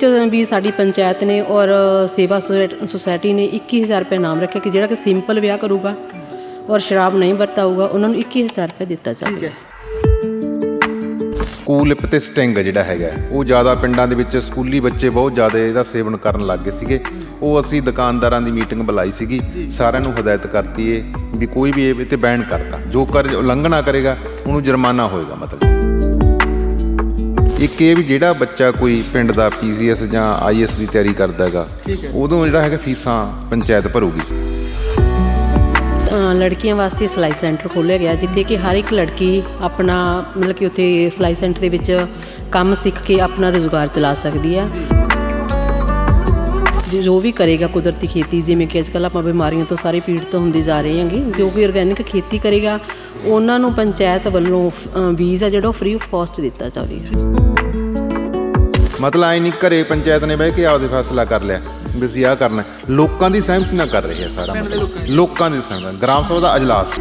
ਜਦੋਂ ਵੀ ਸਾਡੀ ਪੰਚਾਇਤ ਨੇ ਔਰ ਸੇਵਾ ਸੁਸਾਇ- ਸੁਸਾਇਟੀ ਨੇ 21000 ਰੁਪਏ ਨਾਮ ਰੱਖਿਆ ਕਿ ਜਿਹੜਾ ਕਿ ਸਿੰਪਲ ਵਿਆਹ ਕਰੂਗਾ ਔਰ ਸ਼ਰਾਬ ਨਹੀਂ ਵਰਤਾਊਗਾ, ਉਹਨਾਂ ਨੂੰ 21000 ਰੁਪਏ ਦਿੱਤਾ ਜਾਵੇਗਾ। ਕੂਲਿਪ ਤੇ ਸਟਿੰਗ ਜਿਹੜਾ ਹੈਗਾ, ਉਹ ਜ਼ਿਆਦਾ ਪਿੰਡਾਂ ਦੇ ਵਿੱਚ ਸਕੂਲੀ ਬੱਚੇ ਬਹੁਤ ਜ਼ਿਆਦਾ ਇਹਦਾ ਸੇਵਨ ਕਰਨ ਲੱਗ ਗਏ ਸੀਗੇ। ਉਹ ਅਸੀਂ ਦੁਕਾਨਦਾਰਾਂ ਦੀ ਮੀਟਿੰਗ ਬੁਲਾਈ ਸੀਗੀ, ਸਾਰਿਆਂ ਨੂੰ ਹਦਾਇਤ ਕਰਤੀ ਏ ਵੀ ਕੋਈ ਵੀ ਇਹ ਤੇ ਬੈਨ ਕਰਤਾ। ਜੋ ਕਰ ਉਲੰਘਣਾ ਕਰੇਗਾ, ਉਹਨੂੰ ਜੁਰਮਾਨਾ ਹੋਏਗਾ ਮਤਲਬ। ਇੱਕ ਇਹ ਵੀ ਜਿਹੜਾ ਬੱਚਾ ਕੋਈ ਪਿੰਡ ਦਾ ਪੀਸੀਐਸ ਜਾਂ ਆਈਐਸ ਦੀ ਤਿਆਰੀ ਕਰਦਾ ਹੈਗਾ ਉਦੋਂ ਜਿਹੜਾ ਹੈਗਾ ਫੀਸਾਂ ਪੰਚਾਇਤ ਭਰੂਗੀ। ਲੜਕੀਆਂ ਵਾਸਤੇ ਸਿਲਾਈ ਸੈਂਟਰ ਖੋਲ੍ਹਿਆ ਗਿਆ ਜਿੱਥੇ ਕਿ ਹਰ ਇੱਕ ਲੜਕੀ ਆਪਣਾ ਮਤਲਬ ਕਿ ਉੱਥੇ ਸਿਲਾਈ ਸੈਂਟਰ ਦੇ ਵਿੱਚ ਕੰਮ ਸਿੱਖ ਕੇ ਆਪਣਾ ਰੋਜ਼ਗਾਰ ਚਲਾ ਸਕਦੀ ਹੈ। ਜੋ- ਜੋ ਵੀ ਕਰੇਗਾ ਕੁਦਰਤੀ ਖੇਤੀ ਜਿਵੇਂ ਕਿ ਅੱਜਕੱਲ੍ਹ ਆਪਾਂ ਬਿਮਾਰੀਆਂ ਤੋਂ ਸਾਰੇ ਪੀੜਤ ਹੁੰਦੇ ਜਾ ਰਹੇ ਹਾਂਗੇ ਜੋ ਕਿ ਆਰਗੈਨਿਕ ਖੇਤੀ ਕਰੇਗਾ ਉਹਨਾਂ ਨੂੰ ਪੰਚਾਇਤ ਵੱਲੋਂ ਆ ਜਿਹੜਾ ਫ੍ਰੀ ਆਫ ਕਾਸਟ ਦਿੱਤਾ ਜਾਵੇਗਾ ਮਤਲਬ ਐ ਨਹੀਂ ਘਰੇ ਪੰਚਾਇਤ ਨੇ ਬਹਿ ਕੇ ਆਪਦੇ ਫੈਸਲਾ ਕਰ ਲਿਆ ਵੀ ਅਸੀਂ ਕਰਨਾ। ਲੋਕਾਂ ਦੀ ਸਹਿਮਤੀ ਨਾਲ ਕਰ ਰਹੇ ਆ ਸਾਰਾ ਲੋਕਾਂ ਦੀ। ਸਹਿਮਤੀ ਗ੍ਰਾਮ ਸਭਾ ਦਾ ਅਜਲਾਸ।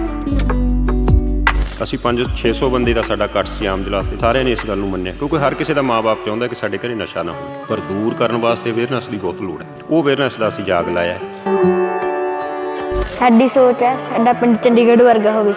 ਅਸੀਂ 5 600 ਬੰਦੇ ਦਾ ਸਾਡਾ ਕੱਟ ਸੀ ਆਮ ਜਲਾਸ ਤੇ। ਸਾਰਿਆਂ ਨੇ ਇਸ ਗੱਲ ਨੂੰ ਮੰਨਿਆ ਕਿਉਂਕਿ ਹਰ ਕਿਸੇ ਦਾ ਮਾਪੇ ਚਾਹੁੰਦਾ ਕਿ ਸਾਡੇ ਘਰੇ ਨਸ਼ਾ ਨਾ ਹੋਵੇ। ਪਰ ਦੂਰ ਕਰਨ ਵਾਸਤੇ ਅਵੇਅਰਨੈਸ ਦੀ ਬਹੁਤ ਲੋੜ ਹੈ। ਉਹ ਅਵੇਅਰਨੈਸ ਦਾ ਅਸੀਂ ਜਾਗ ਲਾਇਆ ਹੈ। ਸਾਡੀ ਸੋਚ ਹੈ ਸਾਡਾ ਪਿੰਡ ਚੰਡੀਗੜ੍ਹ ਵਰਗਾ ਹੋਵੇ।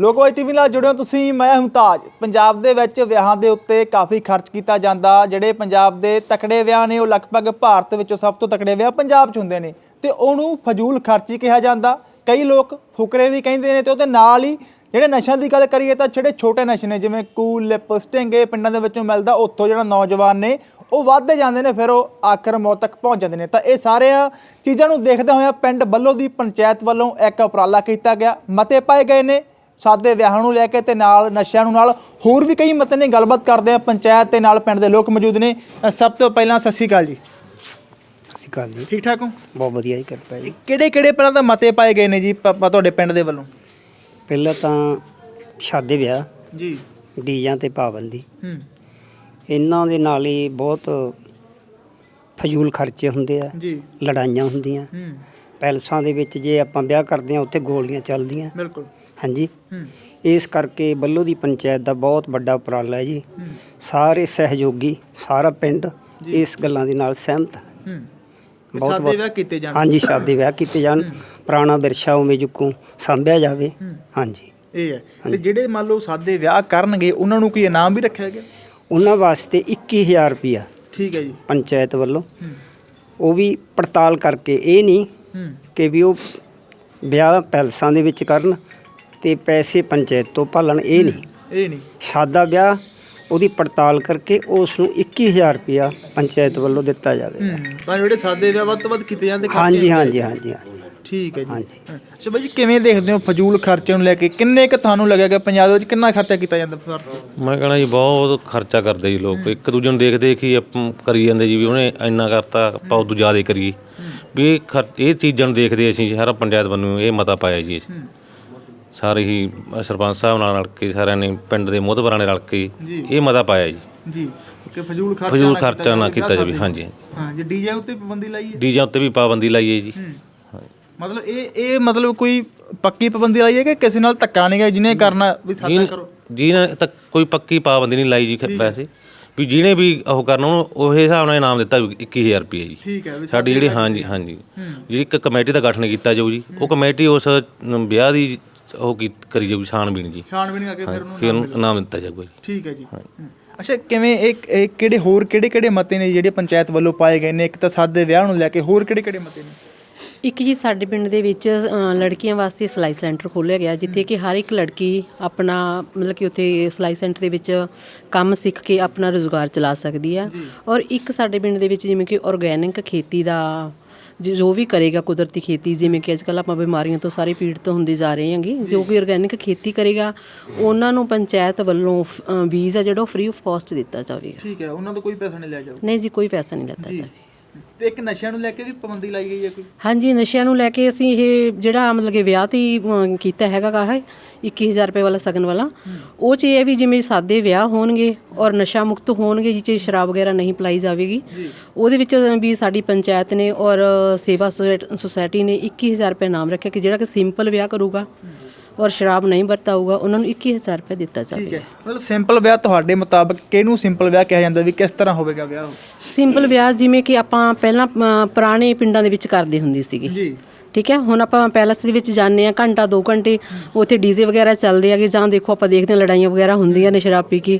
ਲੋਕਵਾਈ ਟੀਵੀ ਨਾਲ ਜੁੜਿਓ ਤੁਸੀਂ, ਮੈਂ ਹਮਤਾਜ। ਪੰਜਾਬ ਦੇ ਵਿੱਚ ਵਿਆਹਾਂ ਦੇ ਉੱਤੇ ਕਾਫੀ ਖਰਚ ਕੀਤਾ ਜਾਂਦਾ। ਜਿਹੜੇ ਪੰਜਾਬ ਦੇ ਤਕੜੇ ਵਿਆਹ ਨੇ, ਉਹ ਲਗਭਗ ਭਾਰਤ ਵਿੱਚੋਂ ਸਭ ਤੋਂ ਤਕੜੇ ਵਿਆਹ ਪੰਜਾਬ 'ਚ ਹੁੰਦੇ ਨੇ। ਤੇ ਉਹਨੂੰ ਫਜ਼ੂਲ ਖਰਚੀ ਕਿਹਾ ਜਾਂਦਾ। ਕਈ ਲੋਕ ਫੁਕਰੇ ਵੀ ਕਹਿੰਦੇ ਨੇ ਤੇ ਉਹਦੇ ਨਾਲ ਹੀ ਜਿਹੜੇ ਨਸ਼ਿਆਂ ਦੀ ਗੱਲ ਕਰੀਏ ਤਾਂ ਜਿਹੜੇ ਛੋਟੇ ਨਸ਼ੇ ਨੇ, ਜਿਵੇਂ ਕੂਲ ਲਿਪ, ਸਟਿੰਗ ਇਹ ਪਿੰਡਾਂ ਦੇ ਵਿੱਚੋਂ ਮਿਲਦਾ, ਉੱਥੋਂ ਜਿਹੜਾ ਨੌਜਵਾਨ ਨੇ, ਉਹ ਵੱਧਦੇ ਜਾਂਦੇ ਨੇ, ਫਿਰ ਉਹ ਆਖਰ ਮੌਤ ਤੱਕ ਪਹੁੰਚ ਜਾਂਦੇ ਨੇ। ਤਾਂ ਇਹ ਸਾਰਿਆਂ ਚੀਜ਼ਾਂ ਨੂੰ ਦੇਖਦੇ ਹੋਇਆ ਪਿੰਡ ਬੱਲੋ ਦੀ ਪੰਚਾਇਤ ਵੱਲੋਂ ਇੱਕ ਉਪਰਾਲਾ ਕੀਤਾ ਗਿਆ। ਮਤੇ ਪਾਏ ਗਏ ਨੇ। ਸਾਦੇ ਵਿਆਹਾਂ ਨੂੰ ਲੈ ਕੇ ਤੇ ਨਾਲ ਨਸ਼ਿਆਂ ਨੂੰ ਨਾਲ ਹੋਰ ਵੀ ਕਈ ਮਤੇ ਨੇ ਗੱਲਬਾਤ ਕਰਦੇ ਆ ਪੰਚਾਇਤ ਤੇ ਨਾਲ ਪਿੰਡ ਦੇ ਲੋਕ ਮੌਜੂਦ ਨੇ। ਅ, ਸਭ ਤੋਂ ਪਹਿਲਾਂ ਸਤਿ ਸ਼੍ਰੀ ਅਕਾਲ ਜੀ। ਸਤਿ ਸ਼੍ਰੀ ਅਕਾਲ ਜੀ। ਠੀਕ ਠਾਕ ਹੋ? ਬਹੁਤ ਵਧੀਆ ਜੀ ਕਿਰਪਾ ਜੀ। ਕਿਹੜੇ ਕਿਹੜੇ ਪਹਿਲਾਂ ਤਾਂ ਮਤੇ ਪਾਏ ਗਏ ਨੇ ਜੀ ਪ- ਪ- ਤੁਹਾਡੇ ਪਿੰਡ ਦੇ ਵੱਲੋਂ? ਪਹਿਲਾਂ ਤਾਂ ਸ਼ਾਦੀ ਵਿਆਹ ਜੀ। ਡੀਜਾਂ ਤੇ ਪਾਬੰਦੀ। ਹੂੰ। ਇਹਨਾਂ ਦੇ ਨਾਲ ਹੀ ਬਹੁਤ ਫਜ਼ੂਲ ਖਰਚੇ ਹੁੰਦੇ ਆ ਜੀ। ਲੜਾਈਆਂ ਹੁੰਦੀਆਂ। ਹੂੰ। ਪੈਲਸਾਂ ਦੇ ਵਿੱਚ ਜੇ ਆਪਾਂ ਵਿਆਹ ਕਰਦੇ ਆ ਉੱਥੇ ਗੋਲੀਆਂ ਚੱਲਦੀਆਂ। ਬਿਲਕੁਲ। ਹਾਂਜੀ। ਇਸ ਕਰਕੇ ਬੱਲੋ ਦੀ ਪੰਚਾਇਤ ਦਾ ਬਹੁਤ ਵੱਡਾ ਉਪਰਾਲਾ ਹੈ ਜੀ। ਸਾਰੇ ਸਹਿਯੋਗੀ ਸਾਰਾ ਪਿੰਡ ਇਸ ਗੱਲਾਂ ਦੇ ਨਾਲ ਸਹਿਮਤ। ਹੈ। ਹੂੰ ਬਹੁਤ ਸਾਦੇ ਬਹੁਤ- ਵਿਆਹ ਕੀਤੇ ਜਾਣ। ਹਾਂਜੀ ਸ਼ਾਦੀ ਵਿਆਹ ਕੀਤੇ ਜਾਣ। ਪੁਰਾਣਾ ਵਿਰਸਾ ਉਵੇਂ ਜੁਕੂ ਸੰਭਿਆ ਜਾਵੇ। ਹਾਂਜੀ। ਇਹ ਹੈ। ਤੇ ਜਿਹੜੇ ਮੰਨ ਲਓ ਸਾਦੇ ਵਿਆਹ ਕਰਨਗੇ ਉਹਨਾਂ ਨੂੰ ਕੋਈ ਇਨਾਮ ਵੀ ਰੱਖਿਆ ਗਿਆ? ਉਹਨਾਂ ਵਾਸਤੇ 21000 ਰੁਪਿਆ ਠੀਕ ਹੈ ਜੀ। ਪੰਚਾਇਤ ਵੱਲੋਂ। ਉਹ ਵੀ ਪੜਤਾਲ ਕਰਕੇ ਇਹ ਨਹੀਂ ਹੂੰ। ਕਿ ਵੀ ਉਹ ਵਿਆਹ ਪੈਲਸਾਂ ਦੇ ਵਿੱਚ ਕਰਨ। ਤੇ ਪੈਸੇ ਪੰਚਾਇਤ ਤੋਂ ਭਾਲਣ ਇਹ ਨਹੀਂ। ਇਹ ਨਹੀਂ। ਸਾਦਾ ਵਿਆਹ ਉਹਦੀ ਪੜਤਾਲ ਕਰਕੇ ਉਸ ਨੂੰ 21000 ਰੁਪਿਆ ਪੰਚਾਇਤ ਵੱਲੋਂ ਦਿੱਤਾ ਜਾਵੇ ਹੂੰ ਤਾਂ ਜਿਹੜੇ ਸਾਦੇ ਵਿਆਹ ਵੱਧ ਤੋਂ ਵੱਧ ਕੀਤੇ ਜਾਂਦੇ ਖਰਚੇ ਹਾਂਜੀ ਹਾਂਜੀ ਹਾਂਜੀ ਹਾਂਜੀ। ਠੀਕ ਹੈ ਜੀ। ਹਾਂਜੀ। ਅੱਛਾ ਬਾਈ ਜੀ ਕਿਵੇਂ ਦੇਖਦੇ ਹੋ ਫਜ਼ੂਲ ਖਰਚੇ ਨੂੰ ਲੈ ਕੇ? ਕਿੰਨੇ ਕੁ ਤੁਹਾਨੂੰ ਲੱਗਿਆ ਕਿ ਪੰਜਾਬ ਦੇ ਵਿੱਚ ਕਿੰਨਾ ਖਰਚਾ ਕੀਤਾ ਜਾਂਦਾ ਫਰ ਮੈਂ ਕਹਣਾ ਜੀ ਬਹੁਤ ਖਰਚਾ ਕਰਦੇ ਜੀ ਲੋਕ। ਇੱਕ ਦੂਜੇ ਨੂੰ ਦੇਖ ਦੇਖ ਹੀ ਆਪਾਂ ਕਰੀ ਜਾਂਦੇ ਜੀ ਵੀ ਉਹਨੇ ਇੰਨਾ ਕਰਤਾ ਆਪਾਂ ਉਦੋਂ ਜ਼ਿਆਦਾ ਕਰੀਏ। ਵੀ ਇਹ ਖਰ- ਇਹ ਚੀਜ਼ਾਂ ਨੂੰ ਦੇਖਦੇ ਅਸੀਂ ਸਾਰਾ ਪੰਚਾਇਤ ਵੱਲੋਂ ਇਹ ਮਤਾ ਪਾਇਆ ਜੀ ਅਸੀਂ। ਸਾਰੇ ਹੀ ਸਰਪੰਚ ਸਾਹਿਬ ਨਾਲ ਰਲ ਕੇ ਸਾਰਿਆਂ ਨੇ ਪਿੰਡ ਦੇ ਮੋਹਤਬਰਾਂ ਨੇ ਰਲ ਕੇ ਇਹ ਮਤਾ ਪਾਇਆ ਜੀ। ਜੀ। ਕਿ ਫਜ਼ੂਲ ਖਰਚਾ ਫਜ਼ੂਲ ਨਾ ਕੀਤਾ ਖਰਚਾ ਨਾ ਜਾਵੇ, ਕੀਤਾ ਹਾਂਜੀ। ਹਾਂ ਜੇ ਡੀਜੇ ਉੱਤੇ ਪਾਬੰਦੀ ਲਾਈ ਹੈ? ਡੀਜਾਂ ਉੱਤੇ ਵੀ ਪਾਬੰਦੀ ਲਾਈ ਹੈ ਜੀ। ਮਤਲਬ ਇਹ ਇਹ ਮਤਲਬ ਕੋਈ ਪੱਕੀ ਪਾਬੰਦੀ ਲਾਈ ਹੈ ਕਿ ਕਿਸੇ ਨਾਲ ਧੱਕਾ ਨਹੀਂ ਗਾ ਜਿਹਨੇ ਕਰਨਾ ਵੀ ਜਿਹਨੇ ਕਰੋ? ਜਿਹਨੇ ਤੱਕ ਕੋਈ ਪੱਕੀ ਪਾਬੰਦੀ ਨਹੀਂ ਲਾਈ ਜੀ ਵੈਸੇ। ਵੀ ਜਿਹਨੇ ਵੀ ਉਹ ਕਰਨਾ ਉਹਨੂੰ ਉਹ ਹਿਸਾਬ ਨਾਲ ਇਨਾਮ ਦਿੱਤਾ ਵੀ 21000 ਰੁਪਏ ਜੀ। ਠੀਕ ਹੈ ਸਾਡੀ ਜਿਹੜੀ ਹਾਂਜੀ ਹਾਂਜੀ। ਜਿਹੜੀ ਇੱਕ ਕਮੇਟੀ ਦਾ ਗਠਨ ਕੀਤਾ ਜਾਊ ਜੀ ਉਹ ਕਮੇਟੀ ਉਸ ਵਿਆਹ ਦੀ ਉਹ ਕੀ ਕਰੀ ਜਾਊ ਛਾਣਬੀਣ ਜੀ। ਛਾਣਬੀਣ ਕਰਕੇ ਫਿਰ ਉਹਨੂੰ ਫਿਰ ਉਹਨੂੰ ਇਨਾਮ ਦਿੱਤਾ ਜਾਊਗਾ ਜੀ। ਠੀਕ ਹੈ ਜੀ। ਅੱਛਾ ਕਿਵੇਂ ਇਹ ਇਹ ਕਿਹੜੇ ਹੋਰ ਕਿਹੜੇ ਕਿਹੜੇ ਮਤੇ ਨੇ ਜਿਹੜੇ ਪੰਚਾਇਤ ਵੱਲੋਂ ਪਾਏ ਗਏ ਨੇ? ਇੱਕ ਤਾਂ ਸਾਦੇ ਵਿਆਹ ਨੂੰ ਲੈ ਕੇ ਹੋਰ ਕਿਹੜੇ ਕਿਹੜੇ ਮਤੇ ਨੇ? ਇੱਕ ਜੀ ਸਾਡੇ ਪਿੰਡ ਦੇ ਵਿੱਚ ਲੜਕੀਆਂ ਵਾਸਤੇ ਸਿਲਾਈ ਸੈਂਟਰ ਖੋਲ੍ਹਿਆ ਗਿਆ ਜਿੱਥੇ ਕਿ ਹਰ ਇੱਕ ਲੜਕੀ ਆਪਣਾ ਮਤਲਬ ਕਿ ਉੱਥੇ ਸਿਲਾਈ ਸੈਂਟਰ ਦੇ ਵਿੱਚ ਕੰਮ ਸਿੱਖ ਕੇ ਆਪਣਾ ਰੋਜ਼ਗਾਰ ਚਲਾ ਸਕਦੀ ਹੈ ਔਰ ਇੱਕ ਸਾਡੇ ਪਿੰਡ ਦੇ ਵਿੱਚ ਜਿਵੇਂ ਕਿ ਆਰਗੈਨਿਕ ਖੇਤੀ ਦਾ ਜ- ਵੀ ਕਰੇਗਾ ਕੁਦਰਤੀ ਖੇਤੀ ਜਿਵੇਂ ਕਿ ਅੱਜਕੱਲ੍ਹ ਆਪਾਂ ਬਿਮਾਰੀਆਂ ਤੋਂ ਸਾਰੇ ਪੀੜਤ ਹੁੰਦੇ ਜਾ ਰਹੇ ਹਾਂਗੇ ਜੋ ਕਿ ਆਰਗੈਨਿਕ ਖੇਤੀ ਕਰੇਗਾ ਉਹਨਾਂ ਨੂੰ ਪੰਚਾਇਤ ਵੱਲੋਂ ਬੀਜ ਆ ਜਿਹੜਾ ਫ੍ਰੀ ਆਫ ਕਾਸਟ ਦਿੱਤਾ ਜਾਵੇਗਾ। ਠੀਕ ਹੈ ਉਹਨਾਂ ਤੋਂ ਕੋਈ ਪੈਸਾ ਨਹੀਂ ਲਿਆ ਜਾਊ? ਨਹੀਂ ਜੀ ਕੋਈ ਪੈਸਾ ਨਹੀਂ ਲੈਤਾ ਜਾਵੇ ਤੇ ਇੱਕ ਨਸ਼ਿਆਂ ਨੂੰ ਲੈ ਕੇ ਵੀ ਪਾਬੰਦੀ ਲਾਈ ਗਈ ਹੈ ਕੋਈ? ਹਾਂਜੀ ਨਸ਼ਿਆਂ ਨੂੰ ਲੈ ਕੇ ਅਸੀਂ ਇਹ ਜਿਹੜਾ ਮਤਲਬ ਕਿ ਵਿਆਹ ਤੇ ਹੀ, ਅਮ, ਕੀਤਾ ਹੈਗਾ ਗਾ ਹੈ 21000 ਰੁਪਏ ਵਾਲਾ ਸਗਨ ਵਾਲਾ। ਉਹ ਚ ਇਹ ਹੈ ਵੀ ਜਿਵੇਂ ਸਾਦੇ ਵਿਆਹ ਹੋਣਗੇ ਔਰ ਨਸ਼ਾ ਮੁਕਤ ਹੋਣਗੇ ਜਿਹ ਚ ਸ਼ਰਾਬ ਵਗੈਰਾ ਨਹੀਂ ਪਲਾਈ ਜਾਵੇਗੀ। ਉਹਦੇ ਵਿੱਚ ਵੀ ਸਾਡੀ ਪੰਚਾਇਤ ਨੇ ਔਰ ਸੇਵਾ ਸੁਸਾਇ- ਸੁਸਾਇਟੀ ਨੇ 21000 ਰੁਪਏ ਨਾਮ ਰੱਖਿਆ ਕਿ ਜਿਹੜਾ ਕਿ ਸਿੰਪਲ ਵਿਆਹ ਕਰੂਗਾ। ਔਰ ਸ਼ਰਾਬ ਨਹੀਂ ਵਰਤਾਊਗਾ ਉਹਨਾਂ ਨੂੰ 21000 ਰੁਪਏ ਦਿੱਤਾ ਠੀਕ ਜਾਵੇਗਾ। ਹੈ ਮਤਲਬ ਸਿੰਪਲ ਵਿਆਹ ਤੁਹਾਡੇ ਮੁਤਾਬਕ ਕਿਹਨੂੰ ਸਿੰਪਲ ਵਿਆਹ ਕਿਹਾ ਜਾਂਦਾ ਵੀ ਕਿਸ ਤਰ੍ਹਾਂ ਹੋਵੇਗਾ ਵਿਆਹ? ਸਿੰਪਲ ਵਿਆਹ ਜਿਵੇਂ ਕਿ ਆਪਾਂ ਪਹਿਲਾਂ ਪੁਰਾਣੇ ਪਿੰਡਾਂ ਦੇ ਵਿੱਚ ਕਰਦੇ ਹੁੰਦੇ ਸੀਗੇ। ਜੀ। ਠੀਕ ਹੈ? ਹੁਣ ਆਪਾਂ ਪੈਲਸ ਦੇ ਵਿੱਚ ਜਾਂਦੇ ਆ ਘੰਟਾ 2 ਘੰਟੇ ਉੱਥੇ ਡੀਜ਼ੇ ਵਗੈਰਾ ਚੱਲਦੇ ਆਗੇ ਜਾਂ ਦੇਖੋ ਆਪਾਂ ਦੇਖਦੇ ਹਾਂ ਲੜਾਈਆਂ ਵਗੈਰਾ ਹੁੰਦੀਆਂ ਨੇ ਸ਼ਰਾਬ ਪੀ ਕੇ।